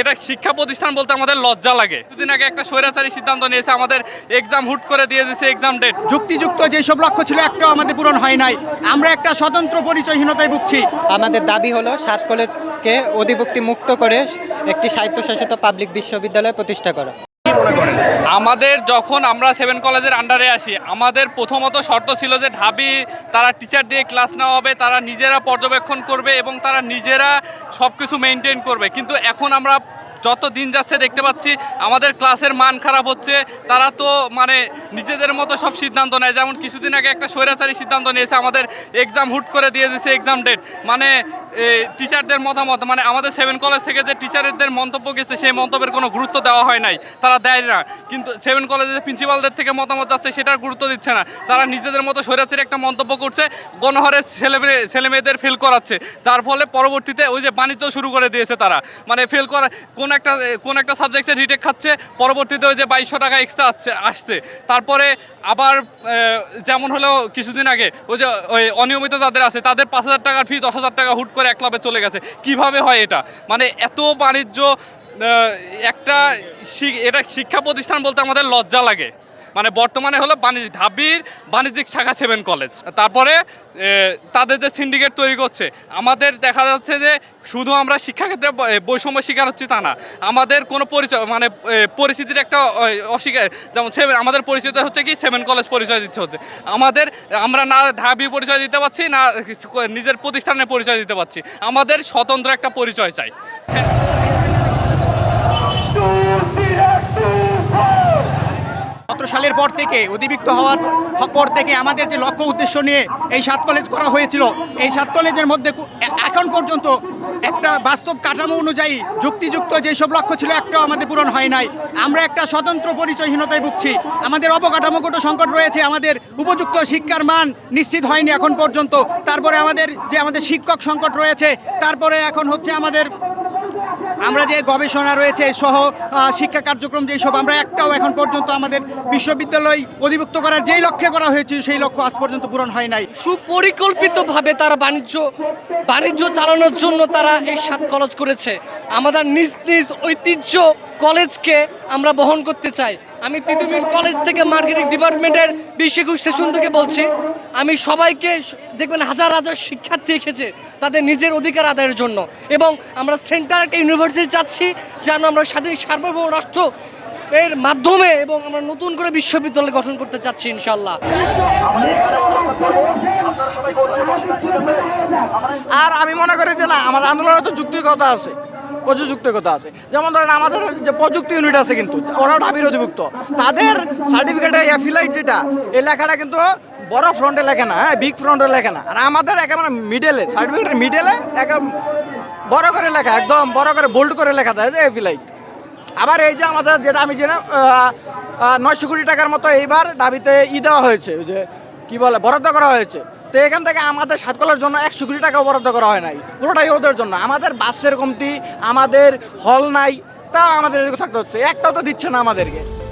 এটা শিক্ষা প্রতিষ্ঠান বলতে আমাদের লজ্জা লাগে। দুদিন আগে একটা স্বৈরাচারী সিদ্ধান্ত নিয়েছে আমাদের এক্সাম হুট করে দিয়ে দিয়েছে এক্সাম ডেট যুক্তিযুক্ত যেসব লক্ষ্য ছিল একটাও আমাদের পূরণ হয় নাই। আমরা একটা স্বতন্ত্র পরিচয়হীনতায় ভুগছি। আমাদের দাবি হলো সাত কলেজকে অধিভুক্তি মুক্ত করে একটি স্বায়ত্তশাসিত পাবলিক বিশ্ববিদ্যালয় প্রতিষ্ঠা করা। আমাদের যখন আমরা সেভেন কলেজের আন্ডারে আসি, আমাদের প্রথমত শর্ত ছিল যে ঢাবি তারা টিচার দিয়ে ক্লাস নেওয়া হবে, তারা নিজেরা পর্যবেক্ষণ করবে এবং তারা নিজেরা সব কিছু মেনটেন করবে। কিন্তু এখন আমরা যত দিন যাচ্ছে দেখতে পাচ্ছি, আমাদের ক্লাসের মান খারাপ হচ্ছে। তারা তো মানে নিজেদের মতো সব সিদ্ধান্ত নেয়। যেমন কিছুদিন আগে একটা স্বৈরাচারী সিদ্ধান্ত নিয়েছে, আমাদের এক্সাম হুট করে দিয়ে দিয়েছে এক্সাম ডেট মানে টিচারদের মতামত মানে আমাদের সেভেন কলেজ থেকে যে টিচারদের মন্তব্য গেছে, সেই মন্তব্যের কোনো গুরুত্ব দেওয়া হয় নাই। তারা দেয় না। কিন্তু সেভেন কলেজের প্রিন্সিপালদের থেকে মতামত যাচ্ছে, সেটার গুরুত্ব দিচ্ছে না। তারা নিজেদের মতো স্বৈরাচারী একটা মন্তব্য করছে গণহারের ছেলে ছেলে মেয়েদের ফেল করাচ্ছে। যার ফলে পরবর্তীতে ওই যে বাণিজ্য শুরু করে দিয়েছে তারা। মানে ফেল করা, কোন একটা কোন একটা সাবজেক্টে রিটেক খাচ্ছে, পরবর্তীতে ওই যে বাইশশো টাকা এক্সট্রা আসছে আসছে। তারপরে আবার যেমন হলো কিছুদিন আগে, ওই যে, ওই অনিয়মিত যাদের আছে, তাদের পাঁচ হাজার টাকার ফি দশ হাজার টাকা হুট করে এক ক্লাবে চলে গেছে। কীভাবে হয় এটা? মানে এত বাণিজ্য একটা এটা শিক্ষা প্রতিষ্ঠান বলতে আমাদের লজ্জা লাগে। মানে বর্তমানে হলো বাণিজ্য ঢাবির বাণিজ্যিক শাখা সেভেন কলেজ তারপরে তাদের যে সিন্ডিকেট তৈরি করছে, আমাদের দেখা যাচ্ছে যে শুধু আমরা শিক্ষাক্ষেত্রে বৈষম্য শিকার হচ্ছি তা না। আমাদের কোনো পরিচয় মানে পরিস্থিতির একটা অস্বীকার, যেমন সেভেন আমাদের পরিচয় হচ্ছে কি সেভেন কলেজ পরিচয় দিচ্ছে হচ্ছে। আমাদের, আমরা না ঢাবি পরিচয় দিতে পারছি, না নিজের প্রতিষ্ঠানের পরিচয় দিতে পারছি। আমাদের স্বতন্ত্র একটা পরিচয় চাই। সতেরো সালের পর থেকে অধিবিক্ত হওয়ার পর থেকে আমাদের যে লক্ষ্য উদ্দেশ্য নিয়ে এই সাত কলেজ করা হয়েছিল, এই সাত কলেজের মধ্যে এখন পর্যন্ত একটা বাস্তব কাঠামো অনুযায়ী যুক্তিযুক্ত যেসব লক্ষ্য ছিল, একটাও আমাদের পূরণ হয় নাই। আমরা একটা স্বতন্ত্র পরিচয়হীনতায় ভুগছি। আমাদের অবকাঠামোগত সংকট রয়েছে, আমাদের উপযুক্ত শিক্ষার মান নিশ্চিত হয়নি এখন পর্যন্ত। তারপরে আমাদের যে আমাদের শিক্ষক সংকট রয়েছে, তারপরে এখন হচ্ছে আমাদের আমরা যে গবেষণা রয়েছে সহ শিক্ষা কার্যক্রম যেই সব, আমরা একটাও এখন পর্যন্ত আমাদের বিশ্ববিদ্যালয় অধিভুক্ত করার যেই লক্ষ্যে করা হয়েছে সেই লক্ষ্য আজ পর্যন্ত পূরণ হয় নাই। সুপরিকল্পিতভাবে তারা বাণিজ্য বাণিজ্য চালানোর জন্য তারা এই সাত কলেজ করেছে। আমাদের নিজ নিজ ঐতিহ্য কলেজকে আমরা বহন করতে চাই। আমি তিতুমির কলেজ থেকে মার্কেটিং ডিপার্টমেন্টের বিশ একুশ সেশন থেকে বলছি, আমি সবাইকে দেখবেন হাজার হাজার শিক্ষার্থী এসেছে তাদের নিজের অধিকার আদায়ের জন্য এবং আমরা সেন্টার একটা ইউনিভার্সিটি চাচ্ছি যেন আমরা স্বাধীন সার্বভৌম রাষ্ট্র এর মাধ্যমে এবং আমরা নতুন করে বিশ্ববিদ্যালয় গঠন করতে চাচ্ছি ইনশাল্লাহ আর আমি মনে করি যে না, আমার আন্দোলনে তো যুক্তিকতা আছে। প্রচুর যুক্তিকতা আছে। যেমন ধরেন আমাদের যে প্রযুক্তি ইউনিট আছে কিন্তু, ওরাও ঢাবির অধিভুক্ত তাদের সার্টিফিকেটে অ্যাফিলাইট যেটা এই লেখাটা কিন্তু বড় ফ্রন্টে লেখে না হ্যাঁ বিগ ফ্রন্টে লেখে না। আর আমাদের একেবারে মিডেলে সার্টিফিকেটের মিডেলে একে বড় করে লেখা, একদম বড় করে বোল্ড করে লেখা দেয় যে অ্যাফিলাইট আবার এই যে আমাদের যেটা আমি জেনে নয়শো কোটি টাকার মতো এইবার দাবিতে ই দেওয়া হয়েছে যে কি বলে, বরাদ্দ করা হয়েছে। তো এখান থেকে আমাদের সাতকলার জন্য একশো কোটি টাকা বরাদ্দ করা হয় নাই। পুরোটাই ওদের জন্য। আমাদের বাসের কমতি, আমাদের হল নাই তা আমাদের থাকতে হচ্ছে। একটাও তো দিচ্ছে না আমাদেরকে।